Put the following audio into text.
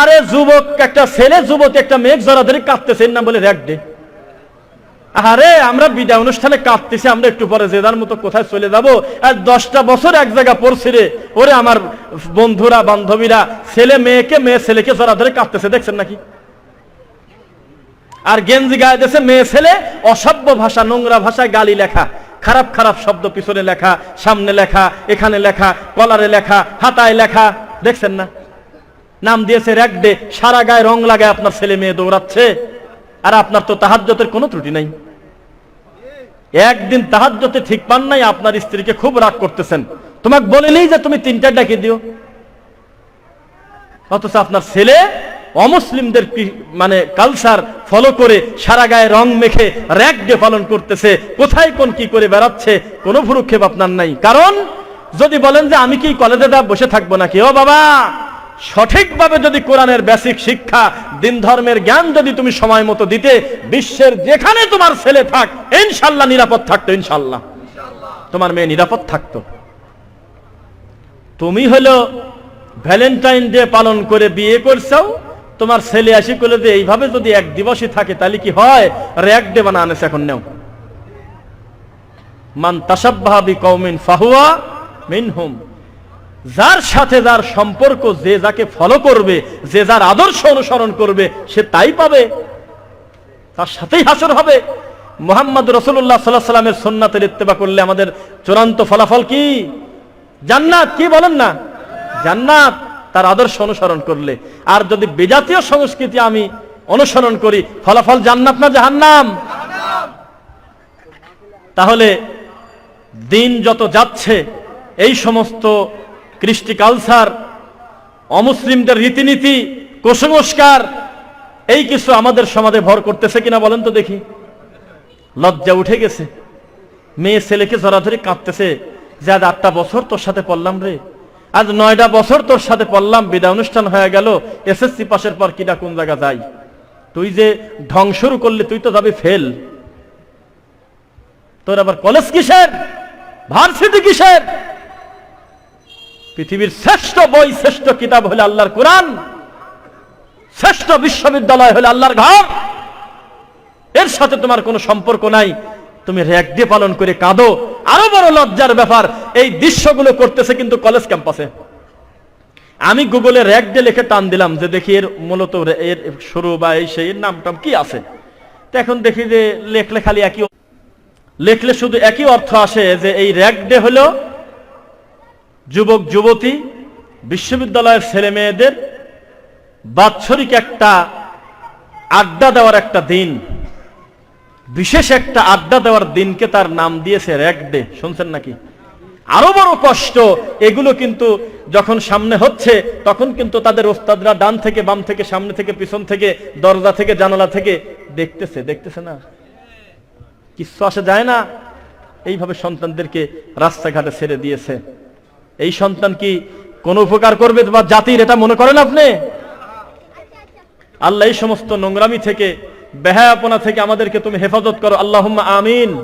আরে যুবক, একটা ছেলে, যুবক, একটা মেঘ জড়া ধরে কাঁদতেছে, এর নাম বলে র্যাক ডে আরে, আমরা বিদায় অনুষ্ঠানে কাঁদতেছি, আমরা একটু পরে জেদার মতো কোথায় চলে যাব? আর দশটা বছর এক জায়গা পড়ছি রে। ওরে আমার বন্ধুরা, বান্ধবীরা, ছেলে মেয়েকে, মেয়ে ছেলেকে জড়া ধরে কাঁদতেছে, দেখছেন নাকি? আর গেঞ্জি গায়ে দেশে মেয়ে ছেলে, অসভ্য ভাষা, নোংরা ভাষায় গালি লেখা, খারাপ খারাপ শব্দ পিছনে লেখা, সামনে লেখা, এখানে লেখা, কলারে লেখা, হাতায় লেখা, দেখছেন না? নাম দিয়েছে র্যাক ডে, সারা গায়ে রং লাগায় আপনার ছেলে মেয়ে দৌড়াচ্ছে। আর আপনার তো তাহাজ্যতের কোনো ত্রুটি নাই। একদিন তাহাজ্যতে ঠিক পান নাই, আপনার স্ত্রীকে খুব রাগ করতেছেন। তোমাকে বলিলেই যে তুমি তিনটা ডাকে দিও। অথচ আপনার ছেলে অমুসলিমদের মানে কালচার ফলো করে সারা গায়ে রং মেখে র্যাক ডে পালন করতেছে। কোথায় কোন কি করে বেড়াচ্ছে, কোনো ভুরুক্ষেপ আপনার নাই। কারণ যদি বলেন যে আমি কি কলেজে দা বসে থাকব নাকি? ও বাবা! সঠিকভাবে যদি কোরআনের বেসিক শিক্ষা, দিন ধর্মের জ্ঞান যদি তুমি সময় মতো দিতে, বিশ্বের যেখানে তোমার ছেলে থাক, ইনশাল্লাহ নিরাপদ থাকতো, ইনশাল্লাহ। তোমার মেয়ে নিরাপদ থাকতো। তুমি হলো ভ্যালেন্টাইন ডে পালন করে বিয়ে করছ তোমার ছেলে আসি করলে যে, এইভাবে যদি এক দিবসই থাকে, তাহলে কি হয়? আর এক ডে বানা আনেছে এখন, নেও। মান তাসাব্বাহাবি কৌমিন ফাহুয়া মিনহুম। যার সাথে যার সম্পর্ক, যে যাকে ফলো করবে, যে যার আদর্শ অনুসরণ করবে, সে তাই পাবে। তার সাথেই হাসর হবে। মোহাম্মদ রসুল্লাহ সাল্লাহ সাল্লামের সন্ন্যাতের ইত্তেবা করলে আমাদের চূড়ান্ত ফলাফল কি? জান্নাত, কি বলেন না? জান্নাত, তার আদর্শ অনুসরণ করলে। আর যদি বেজাতীয় সংস্কৃতি আমি অনুসরণ করি, ফলাফল জান্নাত না জাহান্নাম? তাহলে দিন যত যাচ্ছে, এই সমস্ত কৃষ্টি কালচার, অমুসলিমদের রীতিনীতি, কুসংস্কার, এই কিছু আমাদের সমাজে ভর করতেছে কিনা বলেন তো দেখি। লজ্জা উঠে গেছে। মেয়ে ছেলেকে জড়াধরি কাঁদতেছে, যে আজ আটটা বছর তোর সাথে পড়লাম রে। আজ নয়টা বছর তোর সাথে পড়লাম, বিদায় অনুষ্ঠান হয়ে গেল, এসএসসি পাশের পর কিনা কোন জায়গা যাই তুই যে ঢং শুরু করলে, তুই তো যাবি ফেল। তোর আবার কলেজ কিসের? ভার্সিটি কিসের? পৃথিবীর শ্রেষ্ঠ বই, শ্রেষ্ঠ কিতাব হলে আল্লাহর কোরআন। শ্রেষ্ঠ বিশ্ববিদ্যালয় হলে আল্লাহর ঘর। এর সাথে তোমার কোনো সম্পর্ক নাই। তুমি র্যাক দিয়ে পালন করে কাঁদো। আরও বড় লজ্জার ব্যাপার, এই দৃশ্যগুলো করতেছে কিন্তু কলেজ ক্যাম্পাসে। আমি গুগলে র্যাক ডে লিখে টান দিলাম যে দেখি এর মূলত এর শুরু বা এই সেই নাম টাম কি আছে। তো এখন দেখি যে লেখলে খালি একই লেখলে শুধু একই অর্থ আসে যে এই র্যাক ডে হলো যুবক, যুবতী, বিশ্ববিদ্যালয়ের ছেলে মেয়েদের বাৎসরিক একটা আড্ডা দেওয়ার একটা দিন, বিশেষ একটা আড্ডা দেওয়ার দিনকে তার নাম দিয়েছে র্যাক ডে। শুনছেন নাকি? আরও বড় কষ্ট, এগুলো কিন্তু যখন সামনে হচ্ছে, তখন কিন্তু তাদের ওস্তাদরা ডান থেকে বাম থেকে, সামনে থেকে, পিছন থেকে, দরজা থেকে, জানালা থেকে দেখতেছে দেখতেছে না? কিচ্ছু আসে যায় না। এইভাবে সন্তানদেরকে রাস্তাঘাটে ছেড়ে দিয়েছে। এই সন্তান কি কোন উপকার করবে বা জাতির এটা মনে করেন আপনি? আল্লাহ এই সমস্ত নোংরামি থেকে, বেহায়াপনা থেকে আমাদেরকে তুমি হেফাজত করো। আল্লাহ আমিন।